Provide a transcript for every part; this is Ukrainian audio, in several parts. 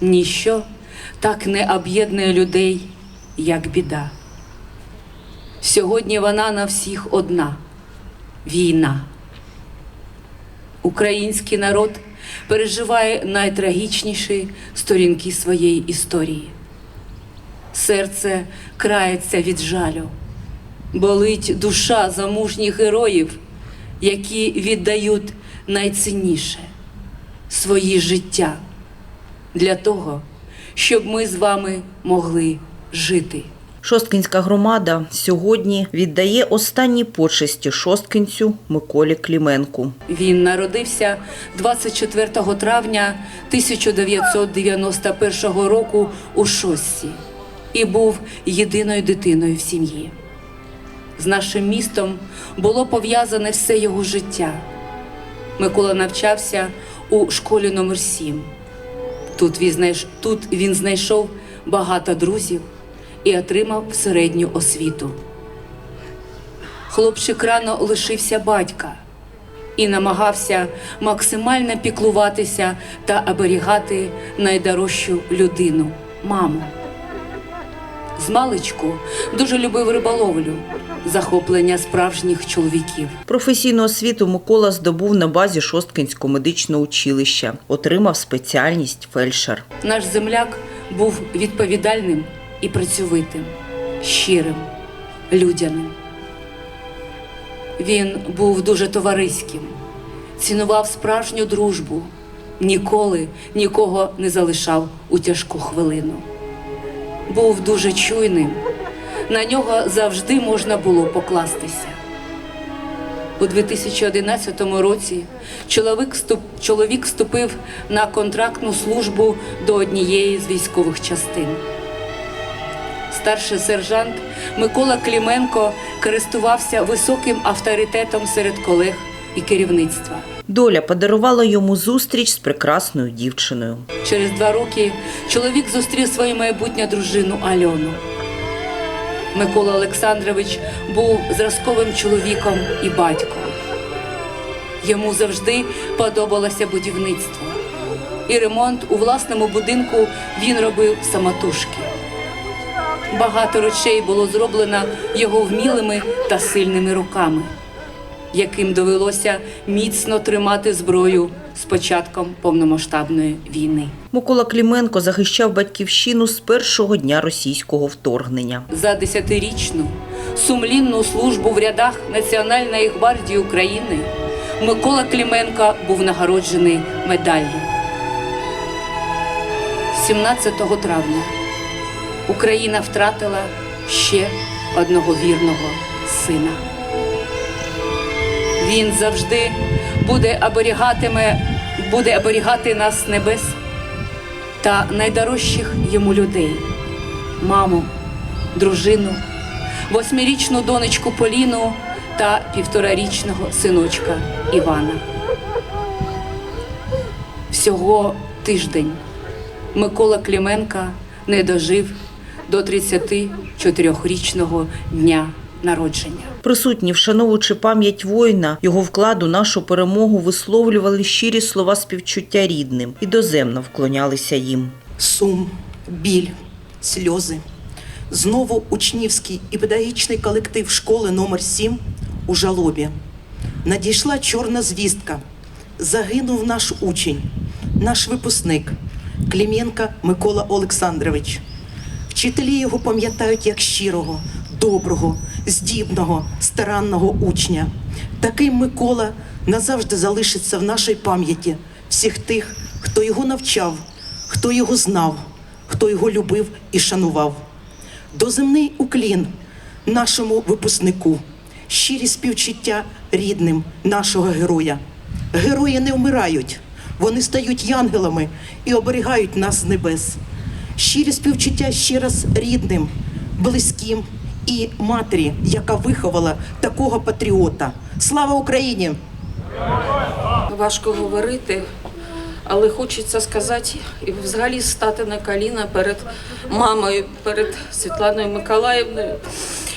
Ніщо так не об'єднує людей, як біда. Сьогодні вона на всіх одна війна. Український народ переживає найтрагічніші сторінки своєї історії. Серце крається від жалю, болить душа замужніх героїв, які віддають найцінніше свої життя для того, щоб ми з вами могли жити. Шосткинська громада сьогодні віддає останні почесті шосткинцю Миколі Кліменку. Він народився 24 травня 1991 року у Шості і був єдиною дитиною в сім'ї. З нашим містом було пов'язане все його життя. Микола навчався у школі номер 7 Тут він, знайш... Тут він знайшов багато друзів і отримав середню освіту. Хлопчик рано лишився батька і намагався максимально піклуватися та оберігати найдорожчу людину маму. Змалечку дуже любив риболовлю, захоплення справжніх чоловіків. Професійну освіту Микола здобув на базі Шосткинського медичного училища. Отримав спеціальність фельдшер. Наш земляк був відповідальним і працьовитим, щирим, людяним. Він був дуже товариським, цінував справжню дружбу, ніколи нікого не залишав у тяжку хвилину. Був дуже чуйним, на нього завжди можна було покластися. У 2011 році чоловік, чоловік вступив на контрактну службу до однієї з військових частин. Старший сержант Микола Кліменко користувався високим авторитетом серед колег і керівництва. Доля подарувала йому зустріч з прекрасною дівчиною. Через два роки чоловік зустрів свою майбутню дружину Альону. Микола Олександрович був зразковим чоловіком і батьком. Йому завжди подобалося будівництво. І ремонт у власному будинку він робив самотужки. Багато речей було зроблено його вмілими та сильними руками, яким довелося міцно тримати зброю з початком повномасштабної війни. Микола Кліменко захищав батьківщину з першого дня російського вторгнення. За десятирічну сумлінну службу в рядах Національної гвардії України Микола Кліменко був нагороджений медаллю. 17 травня Україна втратила ще одного вірного сина. Він завжди буде оберігатиме, буде оберігати нас небес та найдорожчих йому людей маму, дружину, восьмирічну донечку Поліну та півторарічного синочка Івана. Всього тиждень Микола Кліменка не дожив до 34-річного дня народження. Присутні, вшановуючи пам'ять воїна, його вкладу, нашу перемогу, висловлювали щирі слова співчуття рідним і доземно вклонялися їм. сум, біль, сльози. Знову учнівський і педагогічний колектив школи номер 7 у жалобі. Надійшла чорна звістка. Загинув наш учень, наш випускник Клім'єнка Микола Олександрович. Вчителі його пам'ятають як щирого, доброго, здібного, старанного учня. Такий Микола назавжди залишиться в нашій пам'яті всіх тих, хто його навчав, хто його знав, хто його любив і шанував. Доземний уклін нашому випускнику, щирі співчуття рідним нашого героя. Герої не вмирають, вони стають янголами і оберігають нас з небес. Щирі співчуття ще раз рідним, близьким і матері, яка виховала такого патріота. Слава Україні! Важко говорити, але хочеться сказати і взагалі стати на коліна перед мамою, перед Світланою Миколаївною,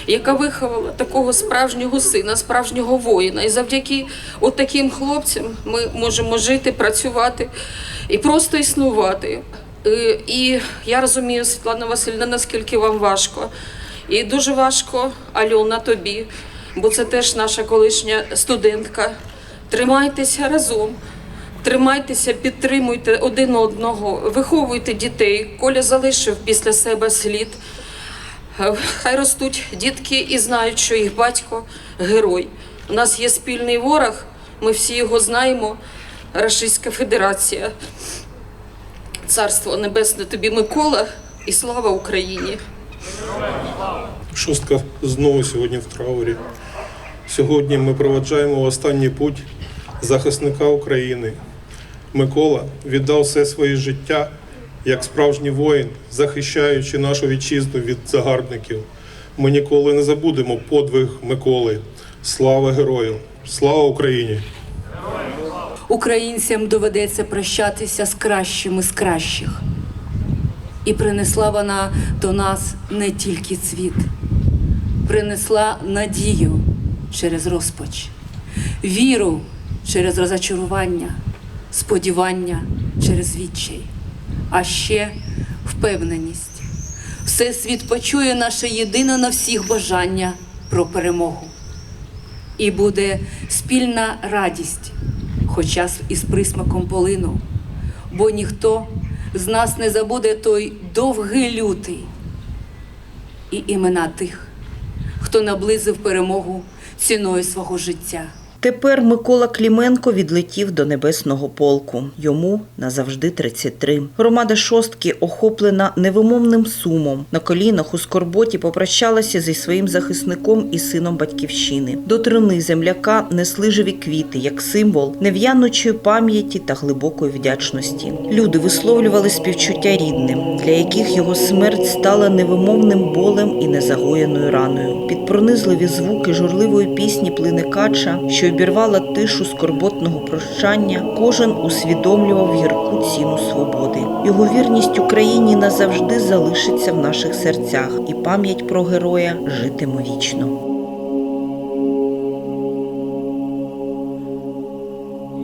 яка виховала такого справжнього сина, справжнього воїна. І завдяки от таким хлопцям ми можемо жити, працювати і просто існувати. Е, І я розумію, Світлана Васильівна, наскільки вам важко. І дуже важко, Альона, тобі, бо це теж наша колишня студентка. Тримайтеся разом, тримайтеся, підтримуйте один одного, виховуйте дітей. Коля залишив після себе слід. Е, Хай ростуть дітки і знають, що їх батько герой. У нас є спільний ворог, ми всі його знаємо. Російська Федерація. Царство Небесне тобі, Микола, і слава Україні! Шостка знову сьогодні в траурі. Сьогодні ми проведжаємо останній путь захисника України. Микола віддав все своє життя як справжній воїн, захищаючи нашу вітчизну від загарбників. Ми ніколи не забудемо подвиг Миколи. Слава герою! Слава Україні! Українцям доведеться прощатися з кращими з кращих. І принесла вона до нас не тільки цвіт, принесла надію через розпач, віру через розочарування, сподівання через відчай, а ще впевненість. Всесвіт почує наше єдине на всіх бажання про перемогу. І буде спільна радість, хоча з- із присмаком полину, бо ніхто з нас не забуде той довгий лютий і імена тих, хто наблизив перемогу ціною свого життя. Тепер Микола Кліменко відлетів до небесного полку. Йому назавжди 33. Громада шостки охоплена невимовним сумом. На колінах у скорботі попрощалася зі своїм захисником і сином батьківщини. До трини земляка несли живі квіти як символ нев'янучої пам'яті та глибокої вдячності. Люди висловлювали співчуття рідним, для яких його смерть стала невимовним болем і незагоєною раною. Під пронизливі звуки журливої пісні плине кача, що обірвала тишу скорботного прощання, кожен усвідомлював гірку ціну свободи. Його вірність Україні назавжди залишиться в наших серцях, і пам'ять про героя житиме вічно.